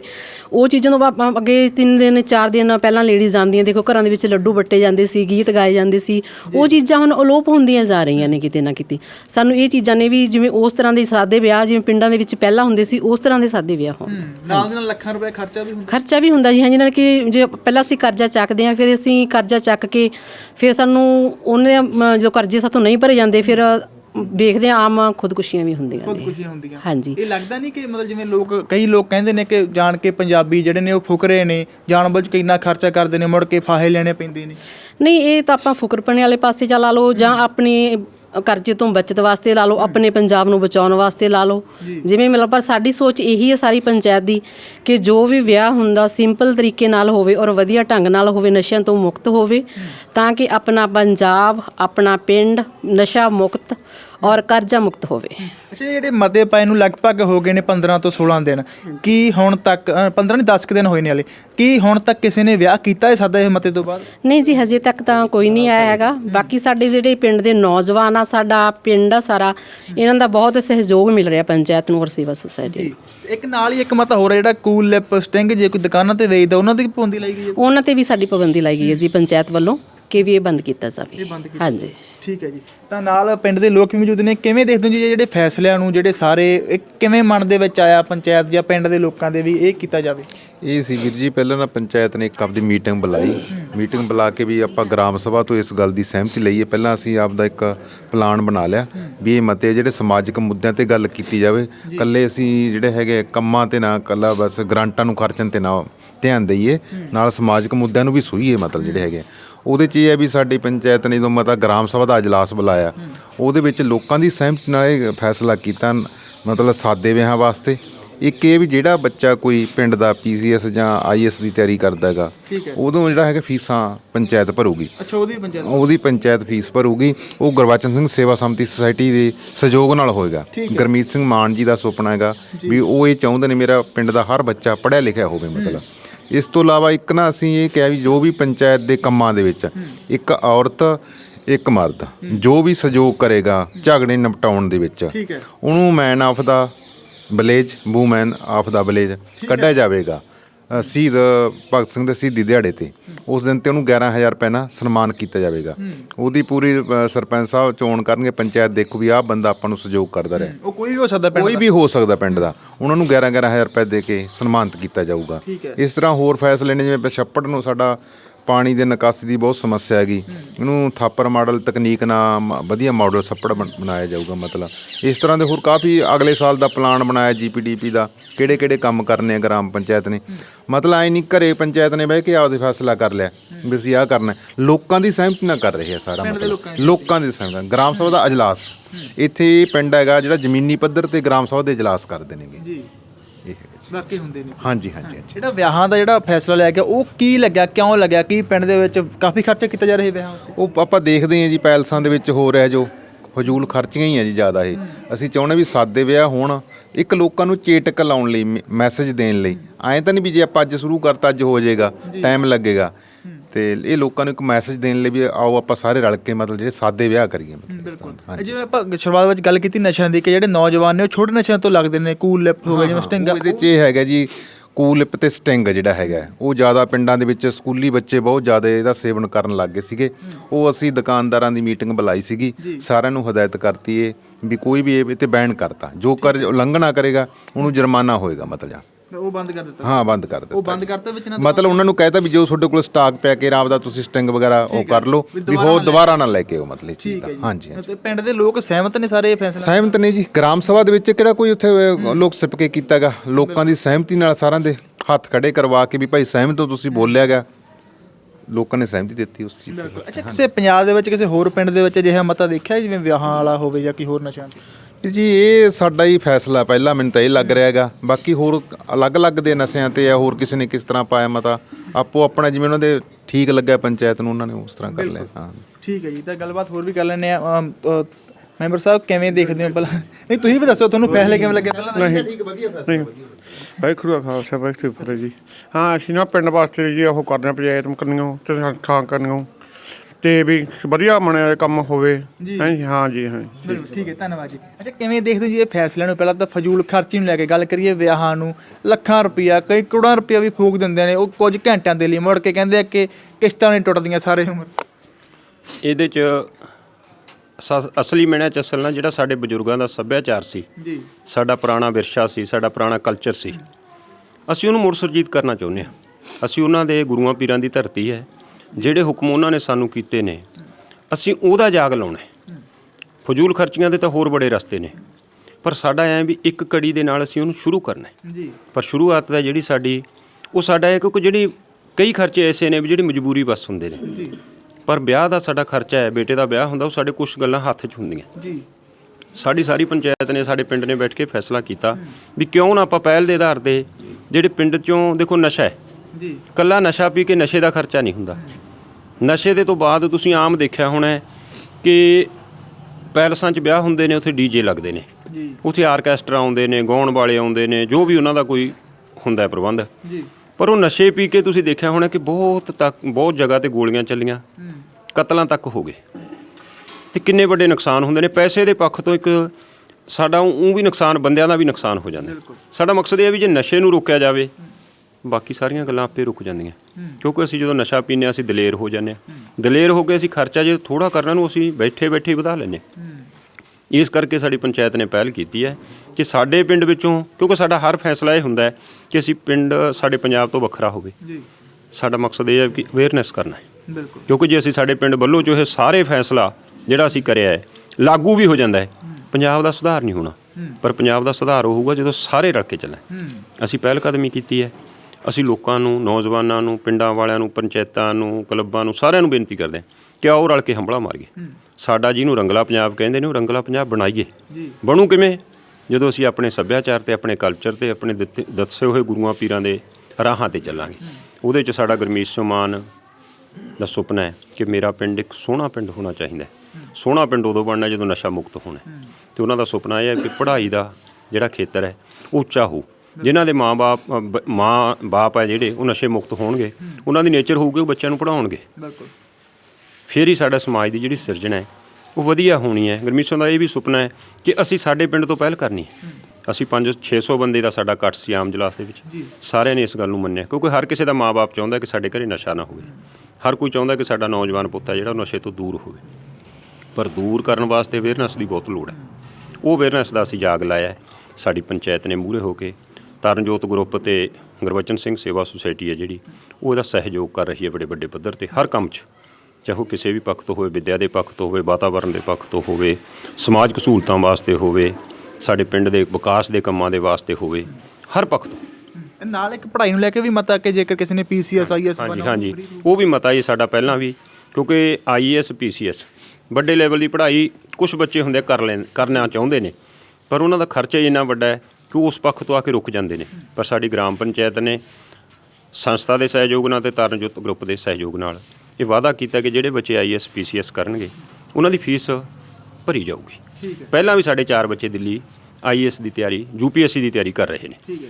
ਉਹ ਚੀਜ਼ਾਂ ਤੋਂ ਆਪਾਂ ਅੱਗੇ 3 ਦਿਨ 4 ਦਿਨ ਪਹਿਲਾਂ ਲੇਡੀਜ਼ ਆਉਂਦੀਆਂ ਦੇਖੋ ਘਰਾਂ ਦੇ ਵਿੱਚ ਲੱਡੂ ਵੱਟੇ ਜਾਂਦੇ ਸੀ ਗੀਤ ਗਾਏ ਜਾਂਦੇ ਸੀ। ਉਹ ਚੀਜ਼ਾਂ ਹੁਣ ਅਲੋਪ ਹੁੰਦੀਆਂ ਜਾ ਰਹੀਆਂ ਨੇ ਕਿਤੇ ਨਾ ਕਿਤੇ। ਸਾਨੂੰ ਇਹ ਚੀਜ਼ਾਂ ਨੇ ਵੀ ਜਿਵੇਂ ਉਸ ਤਰ੍ਹਾਂ ਦੇ ਸਾਦੇ ਵਿਆਹ ਜਿਵੇਂ ਪਿੰਡਾਂ ਦੇ ਵਿੱਚ ਪਹਿਲਾਂ ਹੁੰਦੇ ਸੀ ਉਸ ਤਰ੍ਹਾਂ ਦੇ ਸਾਦੇ ਵਿਆਹ ਹੋਣ। ਨਾਲ ਦੇ ਨਾਲ ਲੱਖਾਂ ਰੁਪਏ ਖਰਚਾ ਵੀ ਹੁੰਦਾ। ਖਰਚਾ ਵੀ ਹੁੰਦਾ ਜੀ ਹਾਂ ਜਿਹਨਾਂ ਕਿ ਜੇ ਪਹਿਲਾਂ ਅਸੀਂ ਕਰਜ਼ਾ ਚੱਕਦੇ ਹਾਂ ਫਿਰ ਅਸੀਂ ਕਰਜ਼ਾ ਚੱਕ ਕੇ ਫਿਰ ਸਾਨੂੰ ਉਹਨੇ ਅਮ, ਜੋ ਕਰਜ਼ੇ ਸਾਥੋਂ ਨਹੀਂ ਭਰੇ ਜਾਂਦੇ ਫਿਰ ਵੇਖਦੇ ਆਮ ਖੁਦਕੁਸ਼ੀਆਂ ਵੀ ਹੁੰਦੀਆਂ ਨੇ। ਖੁਸ਼ੀਆਂ ਹੁੰਦੀਆਂ। ਹਾਂਜੀ। ਇਹ ਲੱਗਦਾ ਨਹੀਂ ਕਿ ਮਤਲਬ ਜਿਵੇਂ ਲੋਕ ਕਈ ਲੋਕ ਕਹਿੰਦੇ ਨੇ ਕਿ ਜਾਣ ਕੇ ਪੰਜਾਬੀ ਜਿਹੜੇ ਨੇ ਉਹ ਫੁਕਰੇ ਨੇ ਜਾਣਬੁੱਝ ਕੇ ਇੰਨਾ ਖਰਚਾ ਕਰਦੇ ਨੇ ਮੁੜ ਕੇ ਫਾਹੇ ਲੈਣੇ ਪੈਂਦੇ ਨੇ। ਨਹੀਂ ਇਹ ਤਾਂ ਆਪਾਂ ਫੁਕਰਪਣੇ ਵਾਲੇ ਪਾਸੇ ਜਾ ਲਾ ਲਓ ਜਾਂ ਆਪਣੀ ਕਰਜ਼ੇ ਤੋਂ ਬਚਤ ਵਾਸਤੇ ਲਾ ਲਓ ਆਪਣੇ ਪੰਜਾਬ ਨੂੰ ਬਚਾਉਣ ਵਾਸਤੇ ਲਾ ਲਓ। ਜਿਵੇਂ ਮਤਲਬ ਪਰ ਸਾਡੀ ਸੋਚ ਇਹੀ ਹੈ ਸਾਰੀ ਪੰਚਾਇਤ ਦੀ ਕਿ ਜੋ ਵੀ ਵਿਆਹ ਹੁੰਦਾ ਸਿੰਪਲ ਤਰੀਕੇ ਨਾਲ ਹੋਵੇ ਔਰ ਵਧੀਆ ਢੰਗ ਨਾਲ ਹੋਵੇ ਨਸ਼ਿਆਂ ਤੋਂ ਮੁਕਤ ਹੋਵੇ ਤਾਂ ਕਿ ਆਪਣਾ ਪੰਜਾਬ ਆਪਣਾ ਪਿੰਡ ਨਸ਼ਾ ਮੁਕਤ ਔਰ ਕਰਜ਼ਾ ਮੁਕਤ ਹੋਵੇ। ਅੱਛਾ ਇਹ ਜਿਹੜੇ ਮਤੇ ਪਏ ਨੂੰ ਲਗਭਗ ਹੋ ਗਏ ਨੇ 15 ਤੋਂ 16 ਦਿਨ। ਕੀ ਹੁਣ ਤੱਕ ਅ, 15 ਨਹੀਂ 10 ਕੁ ਦਿਨ ਹੋਏ ਨੇ ਹਲੇ। ਕੀ ਹੁਣ ਤੱਕ ਕਿਸੇ ਨੇ ਵਿਆਹ ਕੀਤਾ ਹੈ ਸਾਦਾ ਇਹ ਮਤੇ ਤੋਂ ਬਾਅਦ? ਨਹੀਂ ਜੀ ਹਜੇ ਤੱਕ ਤਾਂ ਕੋਈ ਨਹੀਂ ਆਇਆ ਹੈਗਾ। ਬਾਕੀ ਸਾਡੇ ਜਿਹੜੇ ਪਿੰਡ ਦੇ ਨੌਜਵਾਨ ਆ ਸਾਡਾ ਪਿੰਡ ਆ ਸਾਰਾ ਇਹਨਾਂ ਦਾ ਬਹੁਤ ਸਹਿਯੋਗ ਮਿਲ ਰਿਹਾ ਪੰਚਾਇਤ ਨੂੰ ਔਰ ਸੇਵਾ ਸੁਸਾਇਟੀ ਨੂੰ। ਇੱਕ ਨਾਲ ਹੀ ਇੱਕ ਮਤਾ ਹੋ ਰਿਹਾ ਜਿਹੜਾ ਕੂਲ ਲਿਪ ਸਟਿੰਗ ਜੇ ਕੋਈ ਦੁਕਾਨਾਂ ਤੇ ਵੇਚਦਾ ਉਹਨਾਂ ਦੀ ਪਾਬੰਦੀ ਲਾਈ ਗਈ ਹੈ? ਉਹਨਾਂ ਤੇ ਵੀ ਸਾਡੀ ਪਾਬੰਦੀ ਲਾਈ ਗਈ ਹੈ ਜੀ ਪੰਚਾਇਤ ਵੱਲੋਂ ਕਿ ਵੀ ਇਹ ਬੰਦ ਕੀਤਾ ਜਾਵੇ। ਹਾਂਜੀ। ਠੀਕ ਹੈ ਜੀ। ਤਾਂ ਨਾਲ ਪਿੰਡ ਦੇ ਲੋਕ ਵੀ ਮੌਜੂਦ ਨੇ ਕਿਵੇਂ ਦੇਖਦੇ ਹੋ ਜੀ ਇਹ ਜਿਹੜੇ ਫੈਸਲਿਆਂ ਨੂੰ ਜਿਹੜੇ ਸਾਰੇ ਇਹ ਕਿਵੇਂ ਮਨ ਦੇ ਵਿੱਚ ਆਇਆ ਪੰਚਾਇਤ ਜਾਂ ਪਿੰਡ ਦੇ ਲੋਕਾਂ ਦੇ ਵੀ ਇਹ ਕੀਤਾ ਜਾਵੇ ਇਹ ਸੀ ਵੀਰ ਜੀ ਪਹਿਲਾਂ ਨਾ ਪੰਚਾਇਤ ਨੇ ਇੱਕ ਆਪਦੀ ਮੀਟਿੰਗ ਬੁਲਾਈ ਮੀਟਿੰਗ ਬੁਲਾ ਕੇ ਵੀ ਆਪਾਂ ਗ੍ਰਾਮ ਸਭਾ ਤੋਂ ਇਸ ਗੱਲ ਦੀ ਸਹਿਮਤੀ ਲਈਏ ਪਹਿਲਾਂ ਅਸੀਂ ਆਪਦਾ ਇੱਕ ਪਲਾਨ ਬਣਾ ਲਿਆ ਵੀ ਇਹ ਮਤੇ ਜਿਹੜੇ ਸਮਾਜਿਕ ਮੁੱਦਿਆਂ ਤੇ ਗੱਲ ਕੀਤੀ ਜਾਵੇ ਕੱਲੇ ਅਸੀਂ ਜਿਹੜੇ ਹੈਗੇ ਕੰਮਾਂ ਤੇ ਨਾ ਕੱਲਾ ਬਸ ਗ੍ਰਾਂਟਾਂ ਨੂੰ ਖਰਚਣ ਤੇ ਨਾ ਧਿਆਨ ਦਈਏ ਨਾਲ ਸਮਾਜਿਕ ਮੁੱਦਿਆਂ ਨੂੰ ਵੀ ਸੂਈਏ ਮਤਲਬ ਜਿਹੜੇ ਹੈਗੇ ਉਹਦੇ 'ਚ ਇਹ ਹੈ ਵੀ ਸਾਡੀ ਪੰਚਾਇਤ ਨੇ ਜਦੋਂ ਮਤਾ ਗ੍ਰਾਮ ਸਭਾ ਦਾ اجلاس ਬੁਲਾਇਆ ਉਹਦੇ ਵਿੱਚ ਲੋਕਾਂ ਦੀ ਸਹਿਮਤੀ ਨਾਲ ਇਹ ਫੈਸਲਾ ਕੀਤਾ ਮਤਲਬ ਸਾਦੇ ਵਿਆਹਾਂ ਵਾਸਤੇ। ਇੱਕ ਇਹ ਵੀ ਜਿਹੜਾ ਬੱਚਾ ਕੋਈ ਪਿੰਡ ਦਾ ਪੀਸੀਐਸ ਜਾਂ ਆਈਐਸ ਦੀ ਤਿਆਰੀ ਕਰਦਾ ਹੈਗਾ ਉਦੋਂ ਜਿਹੜਾ ਹੈਗਾ ਫੀਸਾਂ ਪੰਚਾਇਤ ਭਰੂਗੀ। ਅੱਛਾ ਉਹਦੀ ਪੰਚਾਇਤ। ਉਹਦੀ ਪੰਚਾਇਤ ਫੀਸ ਭਰੂਗੀ। ਉਹ ਗੁਰਬਚਨ ਸਿੰਘ ਸੇਵਾ ਸਮਤੀ ਸੁਸਾਇਟੀ ਦੇ ਸਹਿਯੋਗ ਨਾਲ ਹੋਏਗਾ। ਗਰਮੀਤ ਸਿੰਘ ਮਾਨ ਜੀ ਦਾ ਸੁਪਨਾ ਹੈਗਾ ਵੀ ਉਹ ਇਹ ਚਾਹੁੰਦੇ ਨੇ ਮੇਰਾ ਪਿੰਡ ਦਾ ਹਰ ਬੱਚਾ ਪੜ੍ਹਿਆ ਲਿਖਿਆ ਹੋਵੇ ਮਤਲਬ। ਇਸ ਤੋਂ ਇਲਾਵਾ ਇੱਕ ਨਾ ਅਸੀਂ ਇਹ ਕਿਹਾ ਵੀ ਜੋ ਵੀ ਪੰਚਾਇਤ ਦੇ ਕੰਮਾਂ ਦੇ ਵਿੱਚ ਇੱਕ ਔਰਤ ਇੱਕ ਮਰਦ ਜੋ ਵੀ ਸਹਿਯੋਗ ਕਰੇਗਾ ਝਗੜੇ ਨਿਪਟਾਉਣ ਦੇ ਵਿੱਚ। ਉਹਨੂੰ man of the village woman of the village ਕੱਢਿਆ ਜਾਵੇਗਾ। ਸ਼ਹੀਦ ਭਗਤ ਸਿੰਘ ਦੇ ਸ਼ਹੀਦੀ ਦਿਹਾੜੇ ਤੇ। ਉਸ ਦਿਨ ਤੇ ਉਹਨੂੰ 11000 ਰੁਪਏ ਨਾਲ ਸਨਮਾਨ ਕੀਤਾ ਜਾਵੇਗਾ। ਉਹਦੀ ਪੂਰੀ ਸਰਪੰਚ ਸਾਹਿਬ ਚੋਣ ਕਰਨਗੇ ਪੰਚਾਇਤ ਦੇਖੋ ਵੀ ਆਹ ਬੰਦਾ ਆਪਾਂ ਨੂੰ ਸਹਿਯੋਗ ਕਰਦਾ ਰਿਹਾ। ਉਹ ਕੋਈ ਵੀ ਹੋ ਸਕਦਾ ਪਿੰਡ ਕੋਈ ਵੀ ਹੋ ਸਕਦਾ ਪਿੰਡ ਦਾ। ਉਹਨਾਂ ਨੂੰ 11 11000 ਰੁਪਏ ਦੇ ਕੇ ਸਨਮਾਨਿਤ ਕੀਤਾ ਜਾਊਗਾ। ਇਸ ਤਰ੍ਹਾਂ ਹੋਰ ਫੈਸਲੇ ਨੇ ਜਿਵੇਂ ਛੱਪੜ ਨੂੰ ਸਾਡਾ ਪਾਣੀ ਦੇ ਨਿਕਾਸੀ ਦੀ ਬਹੁਤ ਸਮੱਸਿਆ ਹੈਗੀ। ਇਹਨੂੰ ਥਾਪਰ ਮਾਡਲ ਤਕਨੀਕ ਨਾਲ ਵਧੀਆ ਮਾਡਲ ਬਣ- ਬਣਾਇਆ ਜਾਊਗਾ ਮਤਲਬ। ਇਸ ਤਰ੍ਹਾਂ ਦੇ ਹੋਰ ਕਾਫੀ ਅਗਲੇ ਸਾਲ ਦਾ ਪਲਾਨ ਬਣਾਇਆ ਜੀਪੀਡੀਪੀ ਦਾ। ਕਿਹੜੇ ਕਿਹੜੇ ਕੰਮ ਕਰਨੇ ਆ ਗ੍ਰਾਮ ਪੰਚਾਇਤ ਨੇ। ਮਤਲਬ ਐ ਨਹੀਂ ਘਰੇ ਪੰਚਾਇਤ ਨੇ ਬਹਿ ਕੇ ਆਪਦੇ ਫੈਸਲਾ ਕਰ ਲਿਆ ਵੀ ਅਸੀਂ ਆਹ ਕਰਨਾ। ਲੋਕਾਂ ਦੀ ਸਹਿਮਤੀ ਨਾਲ ਕਰ ਰਹੇ ਆ ਸਾਰਾ ਮਤਲਬ। ਲੋਕਾਂ ਦੀ ਸਹਿਮਤੀ। ਗ੍ਰਾਮ ਸਭਾ ਦਾ ਅਜਲਾਸ। ਇੱਥੇ ਪਿੰਡ ਹੈਗਾ ਜਿਹੜਾ ਜ਼ਮੀਨੀ ਪੱਧਰ ਤੇ ਗ੍ਰਾਮ ਸਭਾ ਦੇ ਅਜਲਾਸ ਕਰਦੇ ਨੇਗੇ ਬਾਕੀ ਹੁੰਦੇ ਨੇ। ਹਾਂਜੀ ਹਾਂਜੀ ਹਾਂਜੀ। ਜਿਹੜਾ ਵਿਆਹਾਂ ਦਾ ਜਿਹੜਾ ਫੈਸਲਾ ਲਿਆ ਗਿਆ ਉਹ ਕੀ ਲੱਗਿਆ ਕਿਉਂ ਲੱਗਿਆ? ਕੀ ਪਿੰਡ ਦੇ ਵਿੱਚ ਕਾਫੀ ਖਰਚਾ ਕੀਤਾ ਜਾ ਰਿਹਾ ਵਿਆਹਾਂ ਉੱਤੇ? ਉਹ ਆਪਾਂ ਦੇਖਦੇ ਹਾਂ ਜੀ ਪੈਲਸਾਂ ਦੇ ਵਿੱਚ ਹੋ ਰਿਹਾ ਜੋ ਫਜ਼ੂਲ ਖਰਚੀਆਂ ਹੀ ਆ ਜੀ ਜ਼ਿਆਦਾ ਇਹ। ਅਸੀਂ ਚਾਹੁੰਦੇ ਵੀ ਸਾਦੇ ਵਿਆਹ ਹੋਣ ਇੱਕ ਲੋਕਾਂ ਨੂੰ ਚੇਟਕ ਲਾਉਣ ਲਈ ਮੈਸੇਜ ਦੇਣ ਲਈ। ਐਂ ਤਾਂ ਨਹੀਂ ਵੀ ਜੇ ਆਪਾਂ ਅੱਜ ਸ਼ੁਰੂ ਕਰਤਾ ਅੱਜ ਹੋ ਜਾਏਗਾ ਟਾਈਮ ਲੱਗੇਗਾ। ਤੇ ਇਹ ਲੋਕਾਂ ਨੂੰ ਇੱਕ ਮੈਸੇਜ ਦੇਣ ਲਈ ਵੀ ਆਓ ਆਪਾਂ ਸਾਰੇ ਰਲ ਕੇ ਮਤਲਬ ਜਿਹੜੇ ਸਾਦੇ ਵਿਆਹ ਕਰੀਏ ਮਤਲਬ ਹਾਂਜੀ। ਜਿਵੇਂ ਆਪਾਂ ਸ਼ੁਰੂਆਤ ਵਿੱਚ ਗੱਲ ਕੀਤੀ ਨਸ਼ਿਆਂ ਦੀ ਕਿ ਜਿਹੜੇ ਨੌਜਵਾਨ ਨੇ ਉਹ ਛੋਟੇ ਨਸ਼ਿਆਂ ਤੋਂ ਲੱਗਦੇ ਨੇ ਕੂਲ ਲਿਪ ਹੋ ਗਿਆ ਜਿਵੇਂ ਸਟਿੰਗ ਇਹਦੇ 'ਚ ਇਹ ਹੈਗਾ ਜੀ ਕੂਲਿਪ ਤੇ ਸਟਿੰਗ ਜਿਹੜਾ ਹੈਗਾ। ਉਹ ਜ਼ਿਆਦਾ ਪਿੰਡਾਂ ਦੇ ਵਿੱਚ ਸਕੂਲੀ ਬੱਚੇ ਬਹੁਤ ਜ਼ਿਆਦਾ ਇਹਦਾ ਸੇਵਨ ਕਰਨ ਲੱਗ ਗਏ ਸੀਗੇ। ਉਹ ਅਸੀਂ ਦੁਕਾਨਦਾਰਾਂ ਦੀ ਮੀਟਿੰਗ ਬੁਲਾਈ ਸੀਗੀ ਸਾਰਿਆਂ ਨੂੰ ਹਦਾਇਤ ਕਰਤੀ ਇਹ ਵੀ ਕੋਈ ਵੀ ਇਹ ਤੇ ਬੈਨ ਕਰਤਾ। ਜੋ ਕਰ ਉਲੰਘਣਾ ਕਰੇਗਾ ਉਹਨੂੰ ਜੁਰਮਾਨਾ ਹੋਏਗਾ ਮਤਲਬ ਉਹ ਬੰਦ ਕਰ ਦਿੱਤਾ। ਹਾਂ ਬੰਦ ਕਰ ਦਿੱਤਾ ਉਹ ਬੰਦ ਕਰਤਾ ਵਿੱਚ ਨਾ ਮਤਲਬ ਉਹਨਾਂ ਨੂੰ ਕਹਿਤਾ ਵੀ ਜੋ ਤੁਹਾਡੇ ਕੋਲ ਸਟਾਕ ਪਿਆ ਕੇ ਰਾਮ ਦਾ ਤੁਸੀਂ ਸਟਿੰਗ ਵਗੈਰਾ ਉਹ ਕਰ ਲਓ ਵੀ ਹੋਰ ਦੁਬਾਰਾ ਨਾ ਲੈ ਕੇ ਆਓ ਮਤਲਬ ਚੀਜ਼ ਦਾ। ਹਾਂਜੀ ਹਾਂਜੀ। ਤੇ ਪਿੰਡ ਦੇ ਲੋਕ ਸਹਿਮਤ ਨੇ ਸਾਰੇ ਇਹ ਫੈਸਲਾ ਸਹਿਮਤ ਨੇ ਜੀ। ਗ੍ਰਾਮ ਸਭਾ ਦੇ ਵਿੱਚ ਕਿਹੜਾ ਕੋਈ ਉੱਥੇ ਲੋਕ ਸਿਪਕੇ ਕੀਤਾਗਾ? ਲੋਕਾਂ ਦੀ ਸਹਿਮਤੀ ਨਾਲ ਸਾਰਿਆਂ ਦੇ ਹੱਥ ਖੜੇ ਕਰਵਾ ਕੇ ਵੀ ਭਾਈ ਸਹਿਮਤ ਹੋ ਤੁਸੀਂ ਬੋਲਿਆ ਗਿਆ ਲੋਕਾਂ ਨੇ ਸਹਿਮਤੀ ਦਿੱਤੀ ਉਸ ਚੀਜ਼ ਤੇ। ਅੱਛਾ ਕਿਸੇ ਪੰਜਾਬ ਦੇ ਵਿੱਚ ਕਿਸੇ ਹੋਰ ਪਿੰਡ ਦੇ ਵਿੱਚ ਅਜਿਹਾ ਮਤਾ ਦੇਖਿਆ ਜਿਵੇਂ ਵਿਆਹਾਂ ਵਾਲਾ ਹੋਵੇ ਜਾਂ ਕੋਈ ਹੋਰ ਤੇ ਜੀ ਇਹ ਸਾਡਾ ਹੀ ਫੈਸਲਾ ਪਹਿਲਾਂ ਮੈਨੂੰ ਤਾਂ ਇਹ ਲੱਗ ਰਿਹਾ ਹੈਗਾ। ਬਾਕੀ ਹੋਰ ਅਲੱਗ-ਅਲੱਗ ਦੇ ਨਸ਼ਿਆਂ ਤੇ ਆ ਹੋਰ ਕਿਸੇ ਨੇ ਕਿਸ ਤਰ੍ਹਾਂ ਪਾਇਆ ਮਤਾ ਆਪੋ ਆਪਣਾ ਜਿਵੇਂ ਉਹਨਾਂ ਦੇ ਠੀਕ ਲੱਗਿਆ ਪੰਚਾਇਤ ਨੂੰ ਉਹਨਾਂ ਨੇ ਉਸ ਤਰ੍ਹਾਂ ਕਰ ਲਿਆ। ਹਾਂ। ਠੀਕ ਹੈ ਜੀ ਤਾਂ ਗੱਲਬਾਤ ਹੋਰ ਵੀ ਕਰ ਲੈਂਦੇ ਆ ਮੈਂਬਰ ਸਾਹਿਬ ਕਿਵੇਂ ਦੇਖਦੇ ਹੋ ਪਹਿਲਾਂ? ਨਹੀਂ ਤੁਸੀਂ ਵੀ ਦੱਸੋ ਤੁਹਾਨੂੰ ਫੈਸਲੇ ਕਿਵੇਂ ਲੱਗੇ ਪਹਿਲਾਂ? ਨਹੀਂ। ਨਹੀਂ। ਵਾਹਿਗੁਰੂ ਦਾ ਖਾਲਸਾ ਵਾਹਿਗੁਰੂ ਜੀ। ਹਾਂ ਅਸੀਂ ਨਾ ਪਿੰਡ ਵਾਸਤੇ ਜੀ ਉਹ ਕਰਦੇ ਹਾਂ ਪੰਚਾਇਤ ਕਰਨੀਆਂ ਤੇ ਖਾਂ ਕਰਨੀਆਂ ਤੇ ਵੀ ਵਧੀਆ ਬਣਿਆ ਕੰਮ ਹੋਵੇ। ਹੈਂ ਜੀ, ਹਾਂ ਜੀ ਹਾਂ ਬਿਲਕੁਲ ਠੀਕ ਹੈ ਧੰਨਵਾਦ ਜੀ। ਅੱਛਾ ਕਿਵੇਂ ਦੇਖਦੇ ਹੋ ਜੀ ਇਹ ਫੈਸਲਿਆਂ ਨੂੰ? ਪਹਿਲਾਂ ਤਾਂ ਫਜ਼ੂਲ ਖਰਚੀ ਨੂੰ ਲੈ ਕੇ ਗੱਲ ਕਰੀਏ ਵਿਆਹਾਂ ਨੂੰ। ਲੱਖਾਂ ਰੁਪਈਆ ਕਈ ਕਰੋੜਾਂ ਰੁਪਈਆ ਵੀ ਫੂਕ ਦਿੰਦੇ ਨੇ। ਉਹ ਕੁਝ ਘੰਟਿਆਂ ਦੇ ਲਈ ਮੁੜ ਕੇ ਕਹਿੰਦੇ ਆ ਕਿ ਕਿਸ਼ਤਾਂ ਨਹੀਂ ਟੁੱਟਦੀਆਂ ਸਾਰੇ ਉਮਰ। ਇਹਦੇ 'ਚ ਸ- ਅਸਲੀ ਮੈਨਾਂ 'ਚ ਅਸਲ ਨਾਲ ਜਿਹੜਾ ਸਾਡੇ ਬਜ਼ੁਰਗਾਂ ਦਾ ਸੱਭਿਆਚਾਰ ਸੀ ਜੀ। ਸਾਡਾ ਪੁਰਾਣਾ ਵਿਰਸਾ ਸੀ ਸਾਡਾ ਪੁਰਾਣਾ ਕਲਚਰ ਸੀ ਅਸੀਂ ਉਹਨੂੰ ਮੁੜ ਸੁਰਜੀਤ ਕਰਨਾ ਚਾਹੁੰਦੇ ਹਾਂ। ਅਸੀਂ ਉਹਨਾਂ ਦੇ ਗੁਰੂਆਂ ਪੀਰਾਂ ਦੀ ਧਰਤੀ ਹੈ। ਜਿਹੜੇ ਹੁਕਮ ਉਹਨਾਂ ਨੇ ਸਾਨੂੰ ਕੀਤੇ ਨੇ ਅਸੀਂ ਉਹਦਾ ਜਾਗ ਲਾਉਣਾ ਹੈ। ਫਜ਼ੂਲ ਖਰਚੀਆਂ ਦੇ ਤਾਂ ਹੋਰ ਬੜੇ ਰਸਤੇ ਨੇ। ਪਰ ਸਾਡਾ ਐ ਵੀ ਇੱਕ ਕੜੀ ਦੇ ਨਾਲ ਅਸੀਂ ਉਹਨੂੰ ਸ਼ੁਰੂ ਕਰਨਾ ਹੈ। ਜੀ। ਪਰ ਸ਼ੁਰੂਆਤ ਦਾ ਜਿਹੜੀ ਸਾਡੀ ਉਹ ਸਾਡਾ ਹੈ ਕਿਉਂਕਿ ਜਿਹੜੀ ਕਈ ਖਰਚੇ ਐਸੇ ਨੇ ਵੀ ਜਿਹੜੀ ਮਜਬੂਰੀ ਬਸ ਹੁੰਦੇ ਨੇ। ਪਰ ਵਿਆਹ ਦਾ ਸਾਡਾ ਖਰਚਾ ਹੈ ਬੇਟੇ ਦਾ ਵਿਆਹ ਹੁੰਦਾ ਉਹ ਸਾਡੇ ਕੁਝ ਗੱਲਾਂ ਹੱਥ 'ਚ ਹੁੰਦੀਆਂ। ਜੀ। ਸਾਡੀ ਸਾਰੀ ਪੰਚਾਇਤ ਨੇ ਸਾਡੇ ਪਿੰਡ ਨੇ ਬੈਠ ਕੇ ਫੈਸਲਾ ਕੀਤਾ ਵੀ ਕਿਉਂ ਨਾ ਆਪਾਂ ਪਹਿਲ ਦੇ ਆਧਾਰ ਤੇ ਜਿਹੜੇ ਪਿੰਡ 'ਚੋਂ ਦੇਖੋ ਨਸ਼ਾ ਹੈ ਜੀ। ਕੱਲਾ ਨਸ਼ਾ ਪੀ ਕੇ ਨਸ਼ੇ ਦਾ ਖਰਚਾ ਨਹੀਂ ਹੁੰਦਾ। ਨਸ਼ੇ ਦੇ ਤੋਂ ਬਾਅਦ ਤੁਸੀਂ ਆਮ ਦੇਖਿਆ ਹੋਣਾ ਕਿ ਪੈਲਸਾਂ 'ਚ ਵਿਆਹ ਹੁੰਦੇ ਨੇ ਉੱਥੇ ਡੀਜੇ ਲੱਗਦੇ ਨੇ। ਜੀ। ਉੱਥੇ ਆਰਕੈਸਟਰਾ ਆਉਂਦੇ ਨੇ ਗਾਉਣ ਵਾਲੇ ਆਉਂਦੇ ਨੇ ਜੋ ਵੀ ਉਹਨਾਂ ਦਾ ਕੋਈ ਹੁੰਦਾ ਹੈ ਪ੍ਰਬੰਧ। ਜੀ। ਪਰ ਉਹ ਨਸ਼ੇ ਪੀ ਕੇ ਤੁਸੀਂ ਦੇਖਿਆ ਹੋਣਾ ਕਿ ਬਹੁਤ ਤੱਕ ਬਹੁਤ ਜਗ੍ਹਾ ਤੇ ਗੋਲੀਆਂ ਚੱਲੀਆਂ। ਕਤਲਾਂ ਤੱਕ ਹੋ ਗਏ। ਤੇ ਕਿੰਨੇ ਵੱਡੇ ਨੁਕਸਾਨ ਹੁੰਦੇ ਨੇ। ਪੈਸੇ ਦੇ ਪੱਖ ਤੋਂ ਇੱਕ ਸਾਡਾ ਉਹ ਵੀ ਨੁਕਸਾਨ ਬੰਦਿਆਂ ਦਾ ਵੀ ਨੁਕਸਾਨ ਹੋ ਜਾਂਦਾ। ਸਾਡਾ ਮਕਸਦ ਇਹ ਹੈ ਵੀ ਜੇ ਨਸ਼ੇ ਨੂੰ ਰੋਕਿਆ ਜਾਵੇ ਬਾਕੀ ਸਾਰੀਆਂ ਗੱਲਾਂ ਆਪੇ ਰੁਕ ਜਾਂਦੀਆਂ। ਕਿਉਂਕਿ ਅਸੀਂ ਜਦੋਂ ਨਸ਼ਾ ਪੀਂਦੇ ਹਾਂ ਅਸੀਂ ਦਲੇਰ ਹੋ ਜਾਂਦੇ ਹਾਂ। ਦਲੇਰ ਹੋ ਕੇ ਅਸੀਂ ਖਰਚਾ ਜੇ ਥੋੜਾ ਕਰਨਾ ਨੂੰ ਅਸੀਂ ਬੈਠੇ ਬੈਠੇ ਵਧਾ ਲੈਂਦੇ ਹਾਂ। ਇਸ ਕਰਕੇ ਸਾਡੀ ਪੰਚਾਇਤ ਨੇ ਪਹਿਲ ਕੀਤੀ ਹੈ ਕਿ ਸਾਡੇ ਪਿੰਡ ਵਿੱਚੋਂ ਕਿਉਂਕਿ ਸਾਡਾ ਹਰ ਫੈਸਲਾ ਇਹ ਹੁੰਦਾ ਹੈ ਕਿ ਅਸੀਂ ਪਿੰਡ ਸਾਡੇ ਪੰਜਾਬ ਤੋਂ ਵੱਖਰਾ ਹੋਵੇ। ਜੀ। ਸਾਡਾ ਮਕਸਦ ਇਹ ਹੈ ਕਿ ਅਵੇਅਰਨੈਸ ਕਰਨਾ ਹੈ। ਬਿਲਕੁਲ। ਕਿਉਂਕਿ ਜੇ ਅਸੀਂ ਸਾਡੇ ਪਿੰਡ ਵੱਲੋਂ ਜੋ ਇਹ ਸਾਰੇ ਫੈਸਲਾ ਜਿਹੜਾ ਅਸੀਂ ਕਰਿਆ ਹੈ ਲਾਗੂ ਵੀ ਹੋ ਜਾਂਦਾ ਹੈ ਪੰਜਾਬ ਦਾ ਸੁਧਾਰ ਨਹੀਂ ਹੋਣਾ। ਪਰ ਪੰਜਾਬ ਦਾ ਸੁਧਾਰ ਹੋਊਗਾ ਜਦੋਂ ਸਾਰੇ ਰਲ ਕੇ ਚੱਲਣ। ਅਸੀਂ ਪਹਿਲ ਕਦਮੀ ਕੀਤੀ ਹੈ। ਅਸੀਂ ਲੋਕਾਂ ਨੂੰ ਨੌਜਵਾਨਾਂ ਨੂੰ ਪਿੰਡਾਂ ਵਾਲਿਆਂ ਨੂੰ ਪੰਚਾਇਤਾਂ ਨੂੰ ਕਲੱਬਾਂ ਨੂੰ ਸਾਰਿਆਂ ਨੂੰ ਬੇਨਤੀ ਕਰਦੇ ਹਾਂ ਕਿ ਆਓ ਰਲ ਕੇ ਹੰਬਲਾ ਮਾਰੀਏ। ਸਾਡਾ ਜਿਹਨੂੰ ਰੰਗਲਾ ਪੰਜਾਬ ਕਹਿੰਦੇ ਨੇ ਉਹ ਰੰਗਲਾ ਪੰਜਾਬ ਬਣਾਈਏ। ਬਣੂ ਕਿਵੇਂ? ਜਦੋਂ ਅਸੀਂ ਆਪਣੇ ਸੱਭਿਆਚਾਰ ਤੇ ਆਪਣੇ ਕਲਚਰ ਤੇ ਆਪਣੇ ਦੱਸੇ ਹੋਏ ਗੁਰੂਆਂ ਪੀਰਾਂ ਦੇ ਰਾਹਾਂ ਤੇ ਚੱਲਾਂਗੇ। ਉਹਦੇ 'ਚ ਸਾਡਾ ਗਰਮੀਸ਼ ਸਮਾਨ ਦਾ ਸੁਪਨਾ ਹੈ ਕਿ ਮੇਰਾ ਪਿੰਡ ਇੱਕ ਸੋਹਣਾ ਪਿੰਡ ਹੋਣਾ ਚਾਹੀਦਾ ਸੋਹਣਾ ਪਿੰਡ ਉਦੋਂ ਬਣਨਾ ਜਦੋਂ ਨਸ਼ਾ ਮੁਕਤ ਹੋਣਾ। ਤੇ ਉਹਨਾਂ ਦਾ ਸੁਪਨਾ ਇਹ ਹੈ ਕਿ ਪੜ੍ਹਾਈ ਦਾ ਜਿਹੜਾ ਖੇਤਰ ਹੈ ਉੱਚਾ ਹੋ ਜਿਨ੍ਹਾਂ ਦੇ ਬ- ਮਾਂ ਬਾਪ ਹੈ ਜਿਹੜੇ ਉਹ ਨਸ਼ੇ ਮੁਕਤ ਹੋਣਗੇ। ਉਹਨਾਂ ਦੀ ਨੇਚਰ ਹੋਊਗੀ ਉਹ ਬੱਚਿਆਂ ਨੂੰ ਪੜ੍ਹਾਉਣਗੇ। ਬਿਲਕੁਲ। ਫਿਰ ਹੀ ਸਾਡਾ ਸਮਾਜ ਦੀ ਜਿਹੜੀ ਸਿਰਜਣਾ ਹੈ ਉਹ ਵਧੀਆ ਹੋਣੀ ਹੈ। ਗਰਮੀਸ਼ੋਂ ਦਾ ਇਹ ਵੀ ਸੁਪਨਾ ਹੈ ਕਿ ਅਸੀਂ ਸਾਡੇ ਪਿੰਡ ਤੋਂ ਪਹਿਲ ਕਰਨੀ ਹੈ। ਅਸੀਂ 5 600 ਬੰਦੇ ਦਾ ਸਾਡਾ ਕੱਟ ਸੀ ਆਮ ਜਲਾਸ ਦੇ ਵਿੱਚ। ਸਾਰਿਆਂ ਨੇ ਇਸ ਗੱਲ ਨੂੰ ਮੰਨਿਆ ਕਿਉਂਕਿ ਹਰ ਕਿਸੇ ਦਾ ਮਾਪੇ ਚਾਹੁੰਦਾ ਕਿ ਸਾਡੇ ਘਰੇ ਨਸ਼ਾ ਨਾ ਹੋਵੇ। ਹਰ ਕੋਈ ਚਾਹੁੰਦਾ ਕਿ ਸਾਡਾ ਨੌਜਵਾਨ ਪੁੱਤ ਹੈ ਜਿਹੜਾ ਨਸ਼ੇ ਤੋਂ ਦੂਰ ਹੋਵੇ। ਪਰ ਦੂਰ ਕਰਨ ਵਾਸਤੇ ਅਵੇਅਰਨੈਸ ਦੀ ਬਹੁਤ ਲੋੜ ਹੈ। ਉਹ ਅਵੇਅਰਨੈਸ ਦਾ ਅਸੀਂ ਜਾਗ ਲਾਇਆ ਸਾਡੀ ਪੰਚਾਇਤ ਨੇ ਮੂਹਰੇ ਹੋ ਕੇ ਤਰਨਜੋਤ ਗਰੁੱਪ ਤੇ ਗੁਰਬਚਨ ਸਿੰਘ ਸੇਵਾ ਸੁਸਾਇਟੀ ਹੈ ਜਿਹੜੀ ਉਹ ਇਹਦਾ ਸਹਿਯੋਗ ਕਰ ਰਹੀ ਹੈ ਬੜੇ ਵੱਡੇ ਪੱਧਰ ਤੇ। ਹਰ ਕੰਮ 'ਚ ਚਾਹੇ ਉਹ ਕਿਸੇ ਵੀ ਪੱਖ ਤੋਂ ਹੋਵੇ ਵਿੱਦਿਆ ਦੇ ਪੱਖ ਤੋਂ ਹੋਵੇ ਵਾਤਾਵਰਣ ਦੇ ਪੱਖ ਤੋਂ ਹੋਵੇ ਸਮਾਜਿਕ ਸਹੂਲਤਾਂ ਵਾਸਤੇ ਹੋਵੇ ਸਾਡੇ ਪਿੰਡ ਦੇ ਵਿਕਾਸ ਦੇ ਕੰਮਾਂ ਦੇ ਵਾਸਤੇ ਹੋਵੇ ਹਰ ਪੱਖ ਤੋਂ। ਨਾਲ ਇੱਕ ਪੜ੍ਹਾਈ ਨੂੰ ਲੈ ਕੇ ਵੀ ਮਤਾ ਕਿ ਜੇਕਰ ਕਿਸੇ ਨੇ ਪੀਸੀਐਸ ਆਈਐਸ ਹਾਂਜੀ ਹਾਂਜੀ। ਉਹ ਵੀ ਮਤਾ ਜੀ ਸਾਡਾ ਪਹਿਲਾਂ ਵੀ ਕਿਉਂਕਿ ਆਈਐਸ ਪੀਸੀਐਸ ਵੱਡੇ ਲੈਵਲ ਦੀ ਪੜ੍ਹਾਈ ਕੁਝ ਬੱਚੇ ਹੁੰਦੇ ਕਰ ਲੈਣ ਕਰਨਾ ਚਾਹੁੰਦੇ ਨੇ ਪਰ ਉਹਨਾਂ ਦਾ ਖਰਚਾ ਹੀ ਇੰਨਾ ਵੱਡਾ ਹੈ ਕਿ ਉਸ ਪੱਖ ਤੋਂ ਆ ਕੇ ਰੁਕ ਜਾਂਦੇ ਨੇ। ਪਰ ਸਾਡੀ ਗ੍ਰਾਮ ਪੰਚਾਇਤ ਨੇ ਸੰਸਥਾ ਦੇ ਸਹਿਯੋਗ ਨਾਲ ਤੇ ਤਰਨਜੋਤ ਗਰੁੱਪ ਦੇ ਸਹਿਯੋਗ ਨਾਲ ਇਹ ਵਾਅਦਾ ਕੀਤਾ ਕਿ ਜਿਹੜੇ ਬੱਚੇ ਆਈਐਸ ਪੀਸੀਐਸ ਕਰਨਗੇ ਉਹਨਾਂ ਦੀ ਫੀਸ ਭਰੀ ਜਾਊਗੀ। ਪਹਿਲਾਂ ਵੀ ਸਾਡੇ ਚਾਰ ਬੱਚੇ ਦਿੱਲੀ ਆਈਐਸ ਦੀ ਤਿਆਰੀ ਯੂਪੀਐਸਸੀ ਦੀ ਤਿਆਰੀ ਕਰ ਰਹੇ ਨੇ। ਠੀਕ ਹੈ।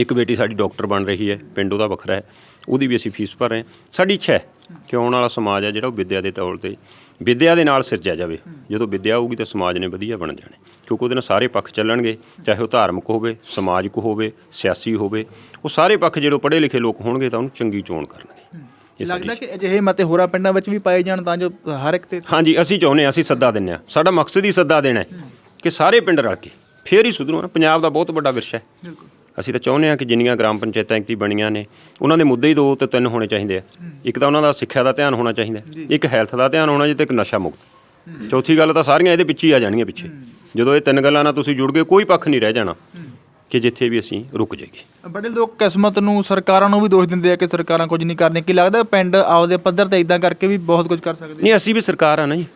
ਇੱਕ ਬੇਟੀ ਸਾਡੀ ਡਾਕਟਰ ਬਣ ਰਹੀ ਹੈ ਪਿੰਡ ਉਹਦਾ ਵੱਖਰਾ ਹੈ ਉਹਦੀ ਵੀ ਅਸੀਂ ਫੀਸ ਭਰ ਰਹੇ ਹਾਂ। ਸਾਡੀ ਇੱਛਾ ਹੈ ਕਿ ਆਉਣ ਵਾਲਾ ਸਮਾਜ ਹੈ ਜਿਹੜਾ ਉਹ ਵਿੱਦਿਆ ਦੇ ਤੌਰ ਤੇ ਵਿੱਦਿਆ ਦੇ ਨਾਲ ਸਿਰਜਿਆ ਜਾਵੇ। ਜਦੋਂ ਵਿੱਦਿਆ ਹੋਊਗੀ ਤਾਂ ਸਮਾਜ ਨੇ ਵਧੀਆ ਬਣ ਜਾਣੇ ਕਿਉਂਕਿ ਉਹਦੇ ਨਾਲ ਸਾਰੇ ਪੱਖ ਚੱਲਣਗੇ ਚਾਹੇ ਉਹ ਧਾਰਮਿਕ ਹੋਵੇ ਸਮਾਜਿਕ ਹੋਵੇ ਸਿਆਸੀ ਹੋਵੇ ਉਹ ਸਾਰੇ ਪੱਖ ਜਿਹੜੇ ਪੜ੍ਹੇ ਲਿਖੇ ਲੋਕ ਹੋਣਗੇ ਤਾਂ ਉਹਨੂੰ ਚੰਗੀ ਚੋਣ ਕਰਨਗੇ। ਲੱਗਦਾ ਕਿ ਅਜਿਹੇ ਮਤੇ ਹੋਰਾਂ ਪਿੰਡਾਂ ਵਿੱਚ ਵੀ ਪਾਏ ਜਾਣ ਤਾਂ ਜੋ ਹਰ ਇੱਕ ਤੇ ਹਾਂਜੀ ਅਸੀਂ ਚਾਹੁੰਦੇ ਹਾਂ ਅਸੀਂ ਸੱਦਾ ਦਿੰਦੇ ਹਾਂ। ਸਾਡਾ ਮਕਸਦ ਹੀ ਸੱਦਾ ਦੇਣਾ ਹੈ ਕਿ ਸਾਰੇ ਪਿੰਡ ਰਲ ਕੇ ਫੇਰ ਹੀ ਸੁਧਰੂ। ਪੰਜਾਬ ਦਾ ਬਹੁਤ ਵੱਡਾ ਵਿਰਸਾ ਹੈ। ਅਸੀਂ ਤਾਂ ਚਾਹੁੰਦੇ ਹਾਂ ਕਿ ਜਿੰਨੀਆਂ ਗ੍ਰਾਮ ਪੰਚਾਇਤਾਂ ਇੱਥੇ ਬਣੀਆਂ ਨੇ ਉਹਨਾਂ ਦੇ ਮੁੱਦੇ ਹੀ ਦੋ ਤੇ ਤਿੰਨ ਹੋਣੇ ਚਾਹੀਦੇ ਆ। ਇੱਕ ਤਾਂ ਉਹਨਾਂ ਦਾ ਸਿੱਖਿਆ ਦਾ ਧਿਆਨ ਹੋਣਾ ਚਾਹੀਦਾ ਇੱਕ ਹੈਲਥ ਦਾ ਧਿਆਨ ਹੋਣਾ ਚਾਹੀਦਾ ਤੇ ਇੱਕ ਨਸ਼ਾ ਮੁਕਤ। ਚੌਥੀ ਗੱਲ ਤਾਂ ਸਾਰੀਆਂ ਇਹਦੇ ਪਿੱਛੇ ਹੀ ਆ ਜਾਣਗੀਆਂ ਪਿੱਛੇ। ਜਦੋਂ ਇਹ ਤਿੰਨ ਗੱਲਾਂ ਨਾਲ ਤੁਸੀਂ ਜੁੜ ਗਏ ਕੋਈ ਪੱਖ ਨਹੀਂ ਰਹਿ ਜਾਣਾ ਕਿ ਜਿੱਥੇ ਵੀ ਅਸੀਂ ਰੁਕ ਜਾਈਏ। ਬੜੇ ਲੋਕ ਕਿਸਮਤ ਨੂੰ ਸਰਕਾਰਾਂ ਨੂੰ ਵੀ ਦੋਸ਼ ਦਿੰਦੇ ਆ ਕਿ ਸਰਕਾਰਾਂ ਕੁਝ ਨਹੀਂ ਕਰਦੀਆਂ। ਕੀ ਲੱਗਦਾ ਪਿੰਡ ਆਪਦੇ ਪੱਧਰ ਤੇ ਇਦਾਂ ਕਰਕੇ ਵੀ ਬਹੁਤ ਕੁਝ ਕਰ ਸਕਦੇ? ਨਹੀਂ ਅਸੀਂ ਵੀ ਸਰਕਾਰ ਆ ਨਾ ਜੀ।